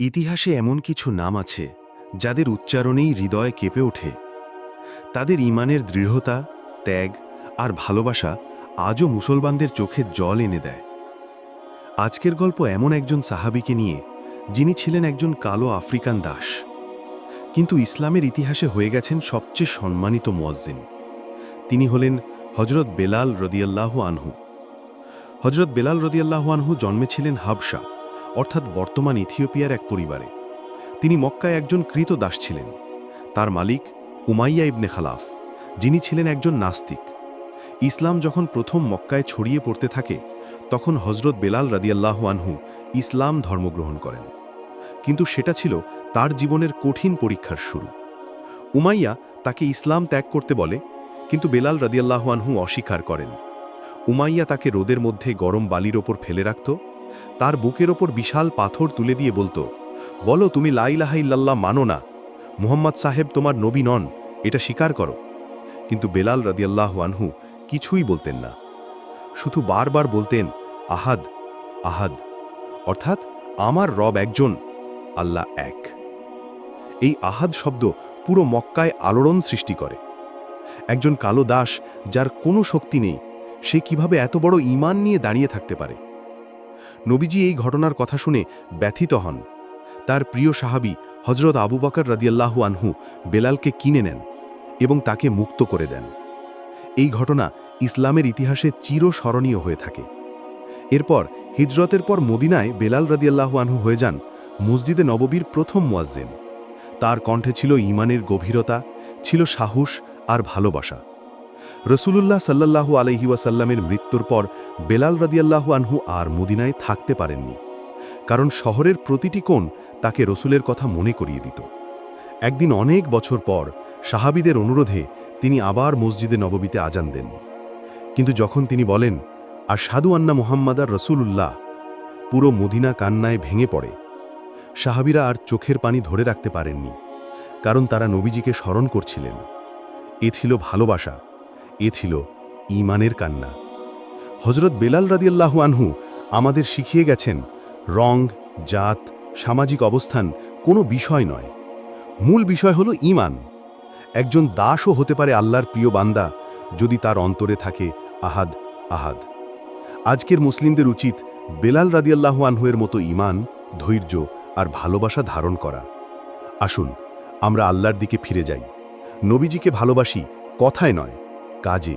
ইতিহাসে এমন কিছু নাম আছে, যাদের উচ্চারণেই হৃদয় কেঁপে ওঠে। তাদের ইমানের দৃঢ়তা, ত্যাগ আর ভালোবাসা আজও মুসলমানদের চোখে জল এনে দেয়। আজকের গল্প এমন একজন সাহাবিকে নিয়ে, যিনি ছিলেন একজন কালো আফ্রিকান দাস। কিন্তু ইসলামের ইতিহাসে হয়ে গেছেন সবচেয়ে সম্মানিত মুয়াজ্জিন। তিনি হলেন হজরত বেলাল রদিয়াল্লাহু আনহু। হজরত বেলাল রদিয়াল্লাহু আনহু জন্মেছিলেন হাবসা অর্থাৎ বর্তমান ইথিওপিয়ার এক পরিবারে। তিনি মক্কায় একজন কৃত দাস ছিলেন। তার মালিক উমাইয়া ইবনে খালাফ, যিনি ছিলেন একজন নাস্তিক। ইসলাম যখন প্রথম মক্কায় ছড়িয়ে পড়তে থাকে, তখন হজরত বেলাল রাদিয়াল্লাহু আনহু ইসলাম ধর্মগ্রহণ করেন। কিন্তু সেটা ছিল তার জীবনের কঠিন পরীক্ষার শুরু। উমাইয়া তাকে ইসলাম ত্যাগ করতে বলে, কিন্তু বেলাল রাদিয়াল্লাহু আনহু অস্বীকার করেন। উমাইয়া তাকে রোদের মধ্যে গরম বালির ওপর ফেলে রাখত তার বুকের ওপর বিশাল পাথর তুলে দিয়ে বলতো, বলো তুমি লাইলাহা ইল্লাল্লাহ মানো না? মুহাম্মদ সাহেব তোমার নবী নন, এটা স্বীকার করো। কিন্তু বেলাল রাদিয়াল্লাহু আনহু কিছুই বলতেন না। শুধু বারবার বলতেন, আহাদ আহাদ। অর্থাৎ, আমার রব একজন, আল্লাহ এক। এই আহাদ শব্দ পুরো মক্কায় আলোড়ন সৃষ্টি করে। একজন কালো দাস যার কোনো শক্তি নেই, সে কীভাবে এত বড় ঈমান নিয়ে দাঁড়িয়ে থাকতে পারে? নবীজি এই ঘটনার কথা শুনে ব্যথিত হন। তার প্রিয় সাহাবি হজরত আবু বকর রাদিয়াল্লাহু আনহু বেলালকে কিনে নেন এবং তাকে মুক্ত করে দেন। এই ঘটনা ইসলামের ইতিহাসে চিরস্মরণীয় হয়ে থাকে। এরপর হিজরতের পর মদিনায় বেলাল রাদিয়াল্লাহু আনহু হয়ে যান মসজিদে নববীর প্রথম মুয়াজ্জিন। তার কণ্ঠে ছিল ঈমানের গভীরতা, ছিল সাহস আর ভালোবাসা। রসুলুল্লাহ সাল্লাল্লাহু আলহি ওয়াসাল্লামের মৃত্যুর পর বেলাল রাদিয়াল্লাহু আনহু আর মদিনায় থাকতে পারেননি, কারণ শহরের প্রতিটি কোণ তাকে রসুলের কথা মনে করিয়ে দিত। একদিন অনেক বছর পর সাহাবিদের অনুরোধে তিনি আবার মসজিদে নববীতে আজান দেন। কিন্তু যখন তিনি বলেন আর সাধু আন্না মোহাম্মদার রসুলুল্লাহ পুরো মদিনা কান্নায় ভেঙে পড়ে। সাহাবিরা আর চোখের পানি ধরে রাখতে পারেননি, কারণ তারা নবীজিকে স্মরণ করছিলেন। এ ছিল ভালোবাসা। এ ছিল ইমানের কান্না। হজরত বেলাল রাদিয়াল্লাহু আনহু আমাদের শিখিয়ে গেছেন, রং, জাত, সামাজিক অবস্থান কোনো বিষয় নয়। মূল বিষয় হলো ঈমান। একজন দাসও হতে পারে আল্লাহর প্রিয় বান্দা যদি তার অন্তরে থাকে আহাদ আহাদ। আজকের মুসলিমদের উচিত বেলাল রাদিয়াল্লাহু আনহুয়ের মতো ঈমান, ধৈর্য আর ভালোবাসা ধারণ করা। আসুন আমরা আল্লাহর দিকে ফিরে যাই। নবীজিকে ভালোবাসি কথায় নয় কাজে